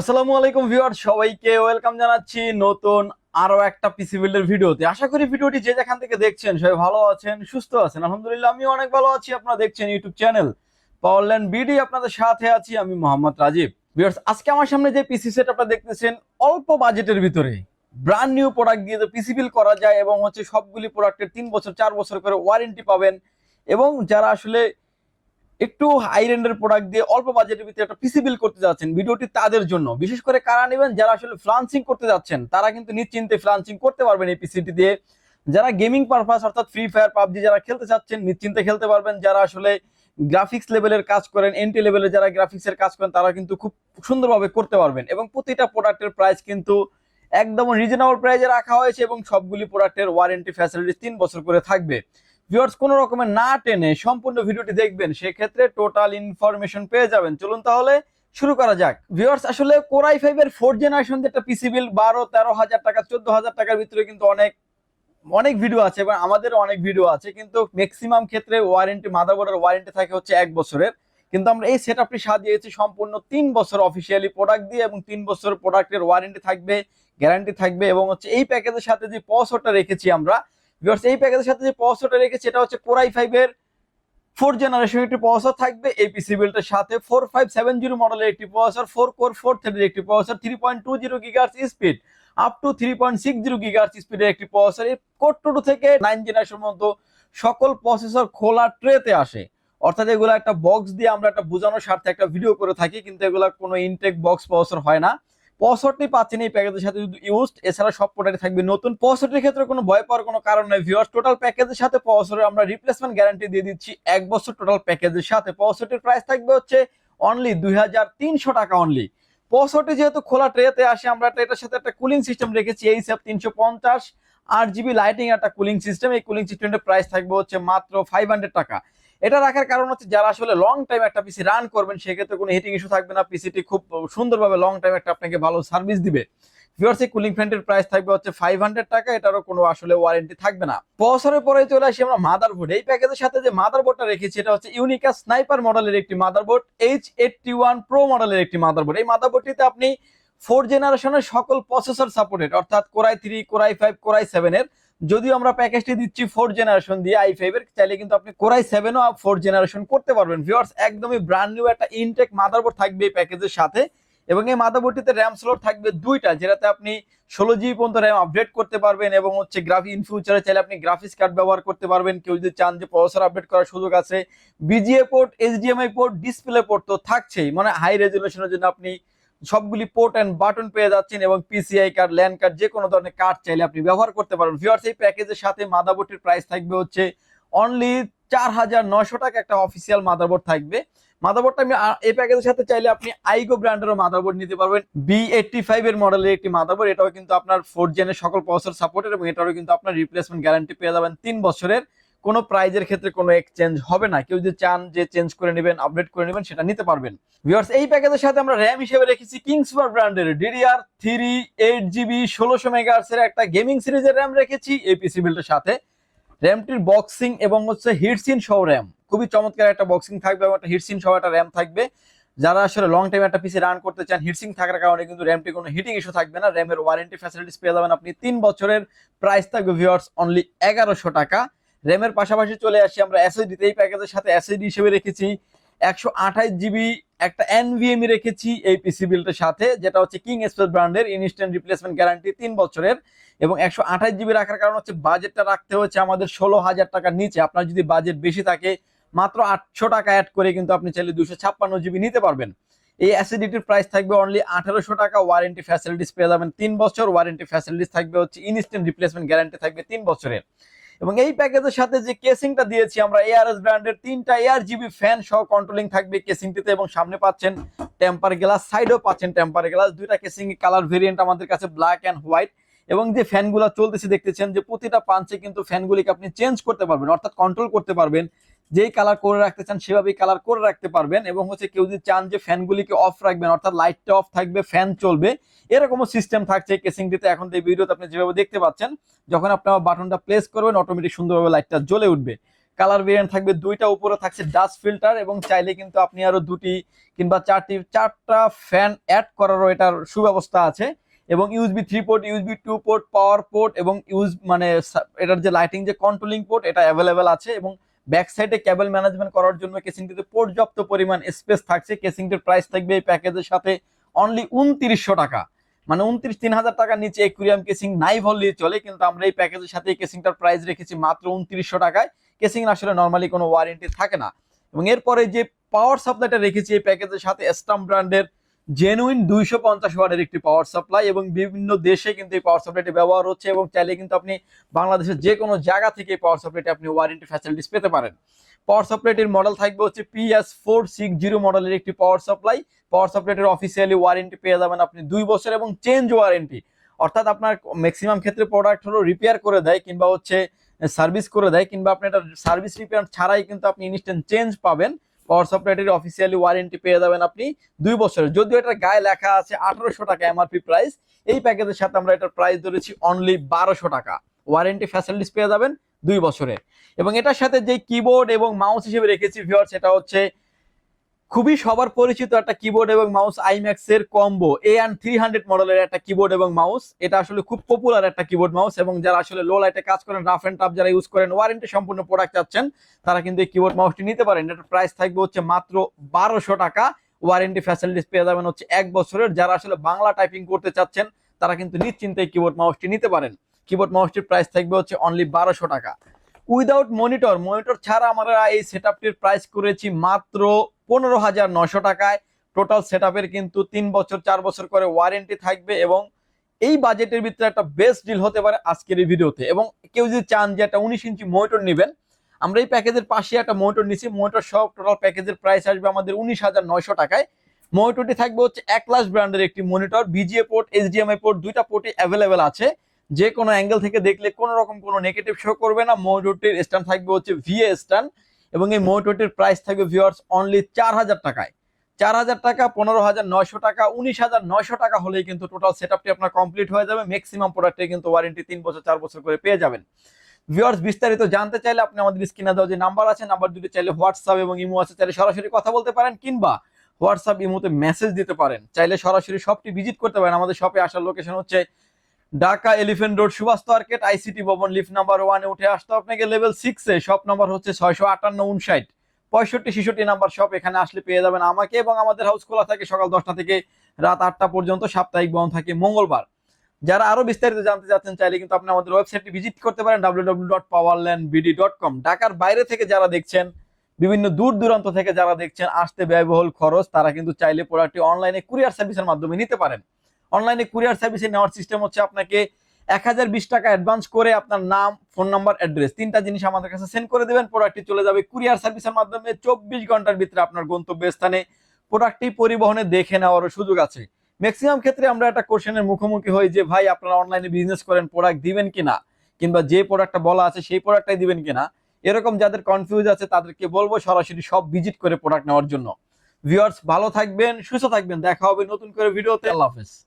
আসসালামু আলাইকুম ভিউয়ার সবাইকে ওয়েলকাম জানাচ্ছি নতুন আরও একটা পিসি বিল্ডের ভিডিওতে। আশা করি ভিডিওটি যে যেখান থেকে দেখছেন সবাই ভালো আছেন, সুস্থ আছেন। আলহামদুলিল্লাহ আমি অনেক ভালো আছি, আপনারা দেখছেন ইউটিউব চ্যানেল পাওয়ারল্যান্ড বিডি, আপনাদের সাথে আছি আমি মোহাম্মদ রাজীব। ভিউয়ার্স, আজকে আমার সামনে যে পিসি সেট আপনারা দেখতেছেন, অল্প বাজেটের ভিতরে। ব্র্যান্ড নিউ প্রোডাক্ট দিয়ে পিসি বিল করা যায় এবং হচ্ছে সবগুলি প্রোডাক্টের তিন বছর, চার বছর করে ওয়ারেন্টি পাবেন এবং যারা আসলে একটু হাই রেন্ডের প্রোডাক্ট দিয়ে অল্প বাজেটের ভিতরে একটা পিসি বিল করতে যাচ্ছেন ভিডিওটি তাদের জন্য। বিশেষ করে কারা নেবেন? যারা আসলে ফ্লান্সিং করতে যাচ্ছেন, তারা কিন্তু নিশ্চিন্তে ফ্লান্সিং করতে পারবেন এই পিসিটি দিয়ে। যারা গেমিং পারপাস অর্থাৎ ফ্রি ফায়ার পাবজি যারা খেলতে চাচ্ছেন, নিশ্চিন্তে খেলতে পারবেন। যারা আসলে গ্রাফিক্স লেভেলের কাজ করেন এন্টি লেভেলের যারা গ্রাফিক্সের কাজ করেন, তারা কিন্তু খুব সুন্দরভাবে করতে পারবেন। এবং প্রতিটা প্রোডাক্টের প্রাইস কিন্তু একদম রিজনেবল প্রাইসে রাখা হয়েছে এবং সবগুলি প্রোডাক্টের ওয়ারেন্টি ফ্যাসিলিটি তিন বছর করে থাকবে। ভিউয়ার্স কোনো রকমের না টেনে সম্পূর্ণ ভিডিওটি দেখবেন, সেক্ষেত্রে টোটাল ইনফরমেশন পেয়ে যাবেন। চলুন তাহলে শুরু করা যাক। ভিউয়ার্স আসলে কোরাই ফাইভ এর ফোর্থ জেনারেশন যেটা পিসি বিল বারো, তেরো হাজার টাকা, চোদ্দ হাজার টাকার ভিতরে কিন্তু অনেক অনেক ভিডিও আছে এবং আমাদের অনেক ভিডিও আছে। কিন্তু ম্যাক্সিমাম ক্ষেত্রে ওয়ারেন্টি মাদারবোর্ডের ওয়ারেন্টি থাকে হচ্ছে এক বছরের। কিন্তু আমরা এই সেট আপটি সাজিয়েছি সম্পূর্ণ তিন বছর অফিসিয়ালি প্রোডাক্ট দিয়ে এবং তিন বছর প্রোডাক্টের ওয়ারেন্টি থাকবে গ্যারান্টি থাকবে এবং হচ্ছে এই প্যাকেজের সাথে যে পসরটা রেখেছি আমরা ভিউয়ার্স এই প্যাকেজের সাথে যে পসরটা রেখেছি হচ্ছে কোরাই ফাইভ এর ফোর জেনারেশন একটি প্রসেসর থাকবে। এই পিসি বিল্ডের সাথে ফোর ফাইভ সেভেন জিরো মডেলের একটি প্রসেসর ফোর কোর ফোর থ্রির একটি processor three point two zero gigahertz speed up to three point six zero gigahertz স্পিডের একটি প্রসেসর এই কোর টু থেকে নাইন জেনারেশন মতো সকল প্রসেসর খোলা ট্রেতে আসে। অর্থাৎ এগুলো একটা বক্স দিয়ে আমরা একটা বোঝানোর স্বার্থে একটা ভিডিও করে থাকি, কিন্তু এগুলো কোনো ইনটেক বক্স প্রসেসর হয় না। পসরটি পাচ্ছেন এই প্যাকেজের সাথে ইউজড এছাড়া সব প্রোডাক্ট থাকবে নতুন। পসরটির ক্ষেত্রে কোনো ভয় পাওয়ার কোনো কারণ নেই ভিউয়ার্স টোটাল প্যাকেজের সাথে পসরের আমরা রিপ্লেসমেন্ট গ্যারান্টি দিয়ে দিচ্ছি এক বছর টোটাল প্যাকেজের সাথে। পসরটির প্রাইস থাকবে হচ্ছে অনলি দুই হাজার তিনশো টাকা অনলি পঁয়ষট্টি যেহেতু খোলা ট্রেতে আসে, আমরা এটার সাথে একটা কুলিং সিস্টেম রেখেছি এই সেপ তিনশো পঞ্চাশ, আট জিবি লাইটিং একটা কুলিং সিস্টেম এই কুলিং সিস্টেমের প্রাইস থাকবে হচ্ছে মাত্র ফাইভ টাকা। এটা রাখার কারণ হচ্ছে যারা আসলে লং টাইম একটা পিসি রান করবেন, সেক্ষেত্রে কোনো হিটিং ইস্যু থাকবে না। পিসিটি খুব সুন্দরভাবে লং টাইম একটা আপনাকে ভালো সার্ভিস দিবে। এই কুলিং ফ্যানটির প্রাইস থাকবে হচ্ছে ফাইভ হান্ড্রেড টাকা, এটারও কোনো আসলে ওয়ারেন্টি থাকবে না। বছরের পরে চলে আসি আমরা মাদারবোর্ড এই প্যাকেজের সাথে যে মাদারবোর্ডটা রেখেছি, এটা হচ্ছে ইউনিকা স্নাইপার মডেলের একটি motherboard H eighty one pro মডেলের একটি মাদারবোর্ড এই মাদারবোর্ডটিতে আপনি ফোর জেনারেশনের সকল প্রসেসর সাপোর্টেড অর্থাৎ core i three core i five core i seven এর যদিও আমরা প্যাকেজটি দিচ্ছি ফোর জেনারেশন দিয়ে আই ফাইভ এর, চাইলে কিন্তু আপনি কোরাই সেভেনও ফোর জেনারেশন করতে পারবেন। ভিউয়ার্স একদমই ব্র্যান্ড নিউ একটা ইনটেক মাদারবোর্ড থাকবে এই প্যাকেজের সাথে। এবং এই মাদারবোর্ডটিতে র্যাম স্লট থাকবে দুইটা, যেটাতে আপনি ষোলো জিবি পর্যন্ত র্যাম আপডেট করতে পারবেন এবং হচ্ছে গ্রাফি ইন ফিউচারে চাইলে আপনি গ্রাফিক্স কার্ড ব্যবহার করতে পারবেন। কেউ যদি চান যে প্রসেসর আপডেট করার সুযোগ আছে VGA port HDMI port display port তো থাকছেই। মানে হাই রেজুলেশনের জন্য আপনি সবগুলি পোর্ট অ্যান্ড বাটন পেয়ে যাচ্ছেন এবং পিসিআই কার্ড ল্যান্ড কার্ড যে কোনো ধরনের কার্ড চাইলে আপনি ব্যবহার করতে পারেন। ভিউয়ার্স এই প্যাকেজের সাথে মাদারবোর্ডটির প্রাইস থাকবে হচ্ছে অনলি চার হাজার নয়শো টাকা একটা অফিসিয়াল মাদারবোর্ড থাকবে। মাদারবোর্ডটা আমি এই প্যাকেজের সাথে চাইলে আপনি আইগো ব্র্যান্ডেরও মাদারবোর্ড নিতে পারবেন। বি এইটটি ফাইভ এর মডেলের একটি মাদারবোর্ড এটাও কিন্তু আপনার ফোর জেনের সকল প্রসেসর সাপোর্টের এবং এটারও কিন্তু আপনার রিপ্লেসমেন্ট গ্যারান্টি পেয়ে যাবেন তিন বছরের। কোনো প্রাইজের ক্ষেত্রে কোনো এক্সচেঞ্জ হবে না। কেউ যদি চান যে চেঞ্জ করে নেবেন আপডেট করে নেবেন, সেটা নিতে পারবেন। ভিউয়ার্স এই প্যাকেজের সাথে আমরা র্যাম হিসেবে রেখেছি কিংসবার ব্র্যান্ডের ডিডিআর থ্রি এইট জিবি ষোলোশো মেগাহার্সের একটা গেমিং সিরিজের র্যাম রেখেছি এই পিসি বিল্ডের সাথে। র্যামটির বক্সিং এবং হচ্ছে হিটসিন সহ র্যাম খুবই চমৎকার একটা বক্সিং থাকবে এবং একটা হিটসিন সহ একটা র্যাম থাকবে। যারা আসলে লং টাইম একটা পিসি রান করতে চান হিটসিং থাকার কারণে কিন্তু র্যামটি কোনো হিটিং ইস্যু থাকবে না। র্যামের ওয়ারেন্টি ফ্যাসিলিটিস পেয়ে যাবেন আপনি তিন বছরের প্রাইস থাকবে ভিউয়ার্স অনলি এগারোশো টাকা। র্যামের পাশাপাশি চলে আসি আমরা এসএসডি এই প্যাকেজের সাথে এসএসডি হিসেবে রেখেছি একশো আঠাইশ জিবি একটা এনভিএমই রেখেছি এই পিসি বিল্ডের সাথে, যেটা হচ্ছে কিং এক্সপ্রেস ব্র্যান্ডের ইনস্ট্যান্ট রিপ্লেসমেন্ট গ্যারান্টি তিন বছরের, এবং একশো আঠাশ জিবি রাখার কারণ হচ্ছে বাজেটটা রাখতে হচ্ছে আমাদের ষোলো হাজার টাকার নিচে। আপনার যদি বাজেট বেশি থাকে, মাত্র আটশো টাকা অ্যাড করে কিন্তু আপনি চাইলে দুশো ছাপ্পান্ন জিবি নিতে পারবেন। এই অ্যাসিডিটির প্রাইস থাকবে অনলি আঠারোশো টাকা ওয়ারেন্টি ফ্যাসিলিটিস পেয়ে যাবেন তিন বছর ওয়ারেন্টি ফ্যাসিলিটিস থাকবে হচ্ছে ইনস্ট্যান্ট রিপ্লেসমেন্ট গ্যারান্টি থাকবে তিন বছরের। এবং এই প্যাকেজের সাথে যে কেসিংটা দিয়েছি, আমরা এআরএস ব্র্যান্ডের তিনটা এআর জিবি ফ্যান সহ কন্ট্রোলিং থাকবে কেসিংটিতে এবং সামনে পাচ্ছেন টেম্পার গ্লাস সাইডও পাচ্ছেন টেম্পার গ্লাস দুইটা কেসিং কালার ভেরিয়েন্ট আমাদের কাছে ব্ল্যাক অ্যান্ড হোয়াইট এবং যে ফ্যানগুলো চলতেছে, দেখতেছেন যে প্রতিটা পাঞ্চে কিন্তু ফ্যানগুলিকে আপনি চেঞ্জ করতে পারবেন, অর্থাৎ কন্ট্রোল করতে পারবেন। যেই কালার করে রাখতে চান, সেভাবেই কালার করে রাখতে পারবেন এবং হচ্ছে কেউ যদি চান যে ফ্যানগুলিকে অফ রাখবেন, অর্থাৎ লাইটটা অফ থাকবে ফ্যান চলবে, এরকমও সিস্টেম থাকছে কেসিংটিতে এখন এই ভিডিওতে আপনি যেভাবে দেখতে পাচ্ছেন, যখন আপনি আমার বাটনটা প্লেস করবেন অটোমেটিক সুন্দরভাবে লাইটটা জ্বলে উঠবে। কালার ভেরিয়েন্ট থাকবে দুইটা, উপরে থাকছে ডাস্ট ফিল্টার এবং চাইলে কিন্তু আপনি আরও দুটি কিংবা চারটি, চারটা ফ্যান অ্যাড করারও এটার সুব্যবস্থা আছে এবং USB three port USB two port power port এবং ইউজ মানে এটার যে লাইটিং যে কন্ট্রোলিং পোর্ট এটা অ্যাভেলেবেল আছে এবং ব্যাক সাইডে ম্যানেজমেন্ট করার জন্য কেসিংটিতে পর্যাপ্ত পরিমাণ স্পেস থাকছে। কেসিংটির প্রাইস থাকবে এই প্যাকেজের সাথে অনলি উনত্রিশশো টাকা। মানে উনত্রিশ, তিন হাজার টাকার নিচে একুরিয়াম কেসিং নাই বললেই চলে, কিন্তু আমরা এই প্যাকেজের সাথে কেসিংটার প্রাইস রেখেছি মাত্র উনত্রিশশো টাকায়। কেসিং আসলে নর্মালি কোনো ওয়ারেন্টি থাকে না। এবং এরপরে যে পাওয়ার সাপ্লাইটা রেখেছি এই প্যাকেজের সাথে স্টাম ব্র্যান্ডের জেনুইন দুইশো পঞ্চাশ ওয়ার্ডের একটি পাওয়ার সাপ্লাই এবং বিভিন্ন দেশে কিন্তু এই পাওয়ার সাপ্লাইটি ব্যবহার হচ্ছে এবং চাইলে কিন্তু আপনি বাংলাদেশের যে কোনো জায়গা থেকে এই পাওয়ার সাপ্লাইটি আপনি ওয়ারেন্টি ফ্যাসিলিটিস পেতে পারেন। পাওয়ার সাপ্লাইটির মডেল থাকবে হচ্ছে পিএস ফোর সিক্স জিরো মডেলের একটি পাওয়ার সাপ্লাই পাওয়ার সাপ্লাইটির অফিসিয়ালি ওয়ারেন্টি পেয়ে যাবেন আপনি দুই বছর এবং চেঞ্জ ওয়ারেন্টি অর্থাৎ আপনার ম্যাক্সিমাম ক্ষেত্রে প্রোডাক্ট হলো রিপেয়ার করে দেয় কিংবা হচ্ছে সার্ভিস করে দেয় কিংবা আপনি এটা সার্ভিস রিপেয়ার ছাড়াই কিন্তু আপনি ইনস্ট্যান্ট চেঞ্জ পাবেন। পাওয়ার সাপ্লাইটির অফিসিয়ালি ওয়ারেন্টি পেয়ে যাবেন আপনি দুই বছরের। যদিও এটা গায়ে লেখা আছে আঠারোশো টাকা এমআরপি প্রাইস এই প্যাকেজের সাথে আমরা এটার প্রাইস ধরেছি অনলি বারোশো টাকা। ওয়ারেন্টি ফ্যাসিলিটিস পেয়ে যাবেন দুই বছরের। এবং এটার সাথে যে কিবোর্ড এবং মাউস হিসেবে রেখেছি ভিওর সেটা হচ্ছে খুবই সবার পরিচিত একটা কিবোর্ড এবং মাউস আইম্যাক্স এর combo A and three hundred মডেলের একটা কিবোর্ড এবং মাউস এটা আসলে খুব পপুলার একটা কিবোর্ড মাউস এবং যারা আসলে লো লাইটে কাজ করেন রাফ অ্যান্ড টাফ যারা ইউজ করেন ওয়ারেন্টি সম্পূর্ণ প্রোডাক্ট চাচ্ছেন, তারা কিন্তু এই কিবোর্ড মাউসটি নিতে পারেন। এটার প্রাইস থাকবে হচ্ছে মাত্র বারোশো টাকা। ওয়ারেন্টি ফ্যাসিলিটিস পেয়ে যাবেন হচ্ছে এক বছরের। যারা আসলে বাংলা টাইপিং করতে চাচ্ছেন, তারা কিন্তু নিশ্চিন্তে এই কিবোর্ড মাউসটি নিতে পারেন। কিবোর্ড মাউসটির প্রাইস থাকবে হচ্ছে অনলি বারোশো টাকা। উইদাউট মনিটর মনিটর ছাড়া আমরা এই সেটআপটির প্রাইস করেছি মাত্র পনেরো হাজার নশো টাকায়। টোটাল সেটআপের কিন্তু তিন বছর, চার বছর করে ওয়ারেন্টি থাকবে এবং এই বাজেটের ভিতরে একটা বেস্ট ডিল হতে পারে আজকের এই ভিডিওতে। এবং কেউ যদি চান যে একটা উনিশ ইঞ্চি মনিটর নেবেন, আমরা এই প্যাকেজের পাশে একটা মনিটর নিছি। মনিটর সব টোটাল প্যাকেজের প্রাইস আসবে আমাদের উনিশ হাজার নয়শো টাকায়। মনিটরটি থাকবে হচ্ছে এক একলাস ব্র্যান্ডের একটি monitor VGA port HDMI port দুইটা পোর্টে অ্যাভেলেবেল আছে। যে কোনো অ্যাঙ্গেল থেকে দেখলে কোনো রকম কোনো নেগেটিভ শো করবে না। মনিটরটির স্ট্যান্ড থাকবে হচ্ছে ভিএ স্ট্যান্ড এবং এই মনিটরটির প্রাইস থাকবে ভিউয়ার্স অনলি চার হাজার টাকায়। চার হাজার টাকা পনেরো হাজার নয়শো টাকা উনিশ হাজার নয়শো টাকা হলেই কিন্তু টোটাল সেটআপটি আপনার কমপ্লিট হয়ে যাবে। ম্যাক্সিমাম প্রোডাক্টে কিন্তু ওয়ারেন্টি তিন বছর, চার বছর করে পেয়ে যাবেন। ভিউয়ার্স বিস্তারিত জানতে চাইলে আপনি আমাদের স্ক্রিনে দেওয়া যে নাম্বার আছে নাম্বার দুটি চাইলে হোয়াটসঅ্যাপ এবং ইমো আছে, চাইলে সরাসরি কথা বলতে পারেন কিংবা হোয়াটসঅ্যাপ ইমোতে মেসেজ দিতে পারেন। চাইলে সরাসরি শপটি ভিজিট করতে পারেন। আমাদের শপে আসার লোকেশন হচ্ছে Dhaka elephant road, Subhash market, ICT ভবন, লিফট নাম্বার ওয়ানে উঠে আসতে আপনাকে লেভেল সিক্সে শপ নাম্বার হচ্ছে ছয়শো আটান্ন উনষাট। পঁয়ষট্টি, ছেষট্টি নাম্বার শপ এখানে আসলে পেয়ে যাবেন আমাকে এবং আমাদের হাউস খোলা থাকে সকাল দশটা থেকে রাত আটটা পর্যন্ত, সাপ্তাহিক বন্ধ থাকে মঙ্গলবার। যারা আরও বিস্তারিত জানতে চাচ্ছেন চাইলে কিন্তু আপনি আমাদের ওয়েবসাইটটি ভিজিট করতে পারেন কম ঢাকার বাইরে থেকে যারা দেখছেন, বিভিন্ন দূর দূরান্ত থেকে যারা দেখছেন, আসতে ব্যয়বহুল খরচ, তারা কিন্তু চাইলে প্রোডাক্টটি অনলাইনে কুরিয়ার সার্ভিসের মাধ্যমে নিতে পারেন। অনলাইনে কুরিয়ার সার্ভিসে নেওয়ার সিস্টেম হচ্ছে আপনাকে এক হাজার বিশ টাকা অ্যাডভান্স করে আপনার নাম ফোন নাম্বার অ্যাড্রেস তিনটা জিনিস আমাদের কাছে সেন্ড করে দেবেন। প্রোডাক্টটি চলে যাবে কুরিয়ার সার্ভিসের মাধ্যমে চব্বিশ ঘণ্টার ভিতরে আপনার গন্তব্য স্থানে প্রোডাক্টটি পরিবহনে দেখে নেওয়ারও সুযোগ আছে। ম্যাক্সিমাম ক্ষেত্রে আমরা একটা কোশ্চেনের মুখোমুখি হই যে, ভাই, আপনারা অনলাইনে বিজনেস করেন প্রোডাক্ট দিবেন কিনা কিংবা যে প্রোডাক্টটা বলা আছে, সেই প্রোডাক্টটাই দিবেন কিনা এরকম যাদের কনফিউজ আছে, তাদেরকে বলব সরাসরি সব ভিজিট করে প্রোডাক্ট নেওয়ার জন্য। ভিউয়ার্স ভালো থাকবেন, সুস্থ থাকবেন। দেখা হবে নতুন করে ভিডিওতে আল্লাহ হাফেজ।